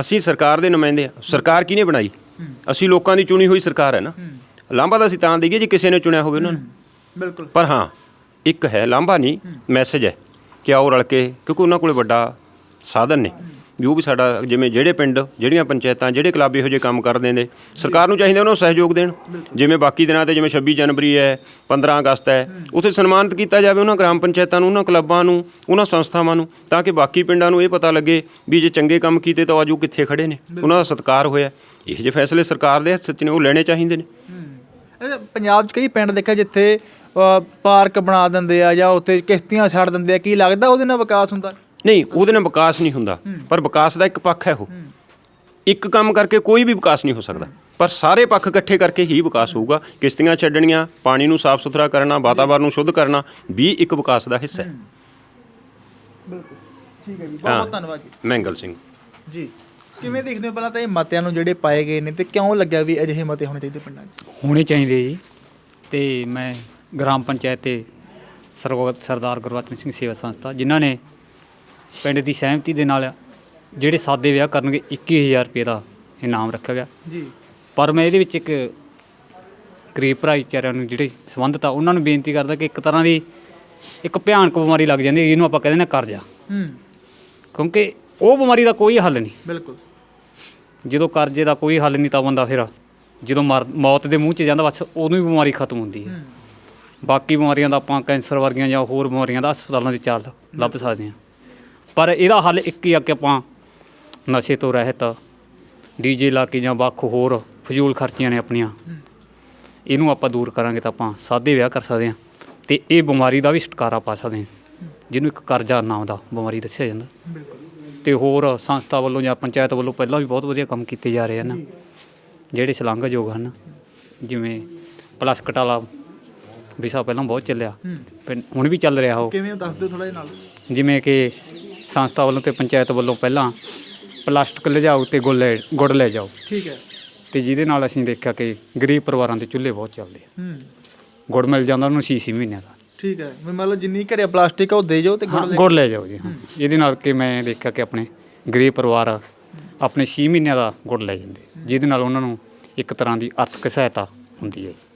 ਅਸੀਂ ਸਰਕਾਰ ਦੇ ਨੁਮਾਇੰਦੇ ਆ। ਸਰਕਾਰ ਕਿਹਨੇ ਬਣਾਈ? ਅਸੀਂ ਲੋਕਾਂ ਦੀ ਚੁਣੀ ਹੋਈ ਸਰਕਾਰ ਹੈ ਨਾ। ਲਾਂਭਾ ਤਾਂ ਅਸੀਂ ਤਾਂ ਦਈਏ ਜੇ ਕਿਸੇ ਨੇ ਚੁਣਿਆ ਹੋਵੇ ਉਹਨਾਂ ਨੂੰ। ਬਿਲਕੁਲ। ਪਰ ਹਾਂ ਇੱਕ ਹੈ ਲਾਂਭਾ ਨਹੀਂ ਮੈਸੇਜ ਹੈ ਕਿ ਆਓ ਰਲ ਕੇ ਕਿਉਂਕਿ ਉਹਨਾਂ ਕੋਲੇ ਵੱਡਾ ਸਾਧਨ ਨੇ। ਵੀ ਉਹ ਵੀ ਸਾਡਾ ਜਿਵੇਂ ਜਿਹੜੇ ਪਿੰਡ ਜਿਹੜੀਆਂ ਪੰਚਾਇਤਾਂ ਜਿਹੜੇ ਕਲੱਬ ਇਹੋ ਜਿਹੇ ਕੰਮ ਕਰਦੇ ਨੇ ਸਰਕਾਰ ਨੂੰ ਚਾਹੀਦਾ ਉਹਨਾਂ ਨੂੰ ਸਹਿਯੋਗ ਦੇਣ। ਜਿਵੇਂ ਬਾਕੀ ਦਿਨਾਂ ਤੇ ਜਿਵੇਂ 26 ਜਨਵਰੀ ਹੈ 15 ਅਗਸਤ ਹੈ ਉੱਥੇ ਸਨਮਾਨਿਤ ਕੀਤਾ ਜਾਵੇ ਉਹਨਾਂ ਗ੍ਰਾਮ ਪੰਚਾਇਤਾਂ ਨੂੰ ਉਹਨਾਂ ਕਲੱਬਾਂ ਨੂੰ ਉਹਨਾਂ ਸੰਸਥਾਵਾਂ ਨੂੰ ਤਾਂ ਕਿ ਬਾਕੀ ਪਿੰਡਾਂ ਨੂੰ ਇਹ ਪਤਾ ਲੱਗੇ ਵੀ ਜੇ ਚੰਗੇ ਕੰਮ ਕੀਤੇ ਤਾਂ ਆਜੂ ਕਿੱਥੇ ਖੜੇ ਨੇ। ਉਹਨਾਂ ਦਾ ਸਤਿਕਾਰ ਹੋਇਆ। ਇਹੋ ਜਿਹੇ ਫੈਸਲੇ ਸਰਕਾਰ ਦੇ ਹੱਥ 'ਚ ਨੇ ਉਹ ਲੈਣੇ ਚਾਹੀਦੇ ਨੇ। ਪੰਜਾਬ 'ਚ ਕਈ ਪਿੰਡ ਦੇਖਿਆ ਜਿੱਥੇ ਪਾਰਕ ਬਣਾ ਦਿੰਦੇ ਆ ਜਾਂ ਉੱਥੇ ਕਿਸ਼ਤੀਆਂ ਛੱਡ ਦਿੰਦੇ ਆ ਕੀ ਲੱਗਦਾ ਉਹਦੇ ਨਾਲ ਵਿਕਾਸ ਹੁੰਦਾ? ਨਹੀਂ ਉਹਦੇ ਨਾਲ ਵਿਕਾਸ ਨਹੀਂ ਹੁੰਦਾ ਪਰ ਵਿਕਾਸ ਦਾ ਇੱਕ ਪੱਖ ਹੈ ਉਹ। ਇੱਕ ਕੰਮ ਕਰਕੇ ਕੋਈ ਵੀ ਵਿਕਾਸ ਨਹੀਂ ਹੋ ਸਕਦਾ ਪਰ ਸਾਰੇ ਪੱਖ ਇਕੱਠੇ ਕਰਕੇ ਹੀ ਵਿਕਾਸ ਹੋਊਗਾ। ਕਿਸ਼ਤੀਆਂ ਛੱਡਣੀਆਂ ਪਾਣੀ ਨੂੰ ਸਾਫ਼ ਸੁਥਰਾ ਕਰਨਾ ਵਾਤਾਵਰਣ ਨੂੰ ਸ਼ੁੱਧ ਕਰਨਾ ਵੀ ਇੱਕ ਵਿਕਾਸ ਦਾ ਹਿੱਸਾ ਹੈ। ਠੀਕ ਹੈ ਜੀ ਬਹੁਤ ਬਹੁਤ ਧੰਨਵਾਦ ਜੀ। ਮੈਂਗਲ ਸਿੰਘ। ਜੀ। ਕਿਵੇਂ ਦੇਖਦੇ ਹੋ ਪਹਿਲਾਂ ਤਾਂ ਇਹ ਮਤਿਆਂ ਨੂੰ ਜਿਹੜੇ ਪਾਏ ਗਏ ਨੇ ਤੇ ਕਿਉਂ ਲੱਗਿਆ ਵੀ ਅਜਿਹੇ ਮਤੇ ਹੋਣੇ ਚਾਹੀਦੇ ਪਿੰਡਾਂ 'ਚ? ਹੋਣੇ ਚਾਹੀਦੇ ਜੀ। ਤੇ ਮੈਂ ਗ੍ਰਾਮ ਪੰਚਾਇਤ ਤੇ ਸਰਵ- ਸਰਦਾਰ ਗੁਰਬਚਨ ਸਿੰਘ ਸੇਵਾ ਸੰਸਥਾ ਜਿਨ੍ਹਾਂ ਨੇ ਪਿੰਡ ਦੀ ਸਹਿਮਤੀ ਦੇ ਨਾਲ ਜਿਹੜੇ ਸਾਦੇ ਵਿਆਹ ਕਰਨਗੇ 21000 ਰੁਪਏ ਦਾ ਇਨਾਮ ਰੱਖਿਆ ਗਿਆ। ਜੀ। ਪਰ ਮੈਂ ਇਹਦੇ ਵਿੱਚ ਇੱਕ ਗਰੀਬ ਭਾਈਚਾਰਿਆਂ ਨੂੰ ਜਿਹੜੇ ਸੰਬੰਧਤ ਆ ਉਹਨਾਂ ਨੂੰ ਬੇਨਤੀ ਕਰਦਾ ਕਿ ਇੱਕ ਤਰ੍ਹਾਂ ਦੀ ਇੱਕ ਭਿਆਨਕ ਬਿਮਾਰੀ ਲੱਗ ਜਾਂਦੀ ਹੈ ਇਹਨੂੰ ਆਪਾਂ ਕਹਿੰਦੇ ਨੇ ਕਰਜ਼ਾ। ਹੂੰ। ਕਿਉਂਕਿ ਉਹ ਬਿਮਾਰੀ ਦਾ ਕੋਈ ਹੱਲ ਨਹੀਂ। ਬਿਲਕੁਲ। ਜਦੋਂ ਕਰਜ਼ੇ ਦਾ ਕੋਈ ਹੱਲ ਨਹੀਂ ਤਾਂ ਬੰਦਾ ਫਿਰ ਜਦੋਂ ਮਰ, ਮੌਤ ਦੇ ਮੂੰਹ 'ਚ ਜਾਂਦਾ ਬਸ ਉਦੋਂ ਹੀ ਬਿਮਾਰੀ ਖਤਮ ਹੁੰਦੀ ਹੈ। ਬਾਕੀ ਬਿਮਾਰੀਆਂ ਦਾ ਆਪਾਂ ਕੈਂਸਰ ਵਰਗੀਆਂ ਜਾਂ ਹੋਰ ਬਿਮਾਰੀਆਂ ਦਾ ਹਸਪਤਾਲਾਂ ਦੀ ਚਾਲ ਲੱਭ ਸਕਦੇ ਹਾਂ। ਪਰ ਇਹਦਾ ਹੱਲ ਇੱਕ ਹੀ ਆ ਕਿ ਆਪਾਂ ਨਸ਼ੇ ਤੋਂ ਰਹਿਤ, ਡੀਜੇ ਲਾ ਕੇ ਜਾਂ ਵੱਖ ਹੋਰ ਫਜ਼ੂਲ ਖਰਚੀਆਂ ਨੇ ਆਪਣੀਆਂ, ਇਹਨੂੰ ਆਪਾਂ ਦੂਰ ਕਰਾਂਗੇ ਤਾਂ ਆਪਾਂ ਸਾਦੇ ਵਿਆਹ ਕਰ ਸਕਦੇ ਹਾਂ ਤੇ ਇਹ ਬਿਮਾਰੀ ਦਾ ਵੀ ਛੁਟਕਾਰਾ ਪਾ ਸਕਦੇ ਹਾਂ। ਜਿਹਨੂੰ ਇੱਕ ਕਰਜ਼ਾ ਨਾਮ ਦਾ ਬਿਮਾਰੀ ਦੱਸਿਆ ਜਾਂਦਾ। ਤੇ ਹੋਰ ਸੰਸਥਾ ਵੱਲੋਂ ਜਾਂ ਪੰਚਾਇਤ ਵੱਲੋਂ ਪਹਿਲਾਂ ਵੀ ਬਹੁਤ ਵਧੀਆ ਕੰਮ ਕੀਤੇ ਜਾ ਰਹੇ ਹਨ। ਜਿਹੜੇ ਸ਼ਲਾਘਾਯੋਗ ਹਨ ਜਿਵੇਂ ਪਲਸ ਕਟਾਲਾ ਵਿਸ਼ਾ ਪਹਿਲਾਂ ਬਹੁਤ ਚੱਲਿਆ ਪਿੰਡ- ਹੁਣ ਵੀ ਚੱਲ ਰਿਹਾ ਉਹ। ਕਿਵੇਂ ਉਹ ਦੱਸ ਦਿਓ ਥੋੜਾ ਜਿਹਾ ਨਾਲ? ਜਿਵੇਂ ਕਿ ਸੰਸਥਾ ਵੱਲੋਂ ਤੇ ਪੰਚਾਇਤ ਵੱਲੋਂ ਪਹਿਲਾਂ ਪਲਾਸਟਿਕ ਲਿਜਾਓ ਤੇ ਗੁੜ ਲੈ ਗੁੜ ਲੈ ਜਾਓ। ਠੀਕ ਹੈ। ਤੇ ਜਿਹਦੇ ਨਾਲ ਅਸੀਂ ਦੇਖਿਆ ਕਿ ਗਰੀਬ ਪਰਿਵਾਰਾਂ ਦੇ ਚੁੱਲ੍ਹੇ ਬਹੁਤ ਚੱਲਦੇ ਆ। ਹੂੰ। ਗੁੜ ਮਿਲ ਜਾਂਦਾ ਉਹਨੂੰ 6-6 ਮਹੀਨਿਆਂ ਦਾ। ਠੀਕ ਹੈ। ਮੰਨ ਲਓ ਜਿੰਨੀ ਘਰੇ ਪਲਾਸਟਿਕ ਆ ਉਹ ਦੇ ਜਾਓ ਤੇ ਗੁੜ ਹਾਂ ਲੈ ਗੁੜ ਲੈ ਜਾਓ ਜੀ ਹਾਂ। ਇਹਦੇ ਨਾਲ ਕਿ ਮੈਂ ਦੇਖਿਆ ਕਿ ਆਪਣੇ ਗਰੀਬ ਪਰਿਵਾਰ ਆਪਣੇ 6 ਮਹੀਨਿਆਂ ਦਾ ਗੁੜ ਲੈ ਜਾਂਦੇ। ਜਿਹਦੇ ਨਾਲ ਉਹਨਾਂ ਨੂੰ ਇੱਕ ਤਰ੍ਹਾਂ ਦੀ ਆਰਥਿਕ ਸਹਾਇਤਾ ਹੁੰਦੀ ਹੈ ਜੀ।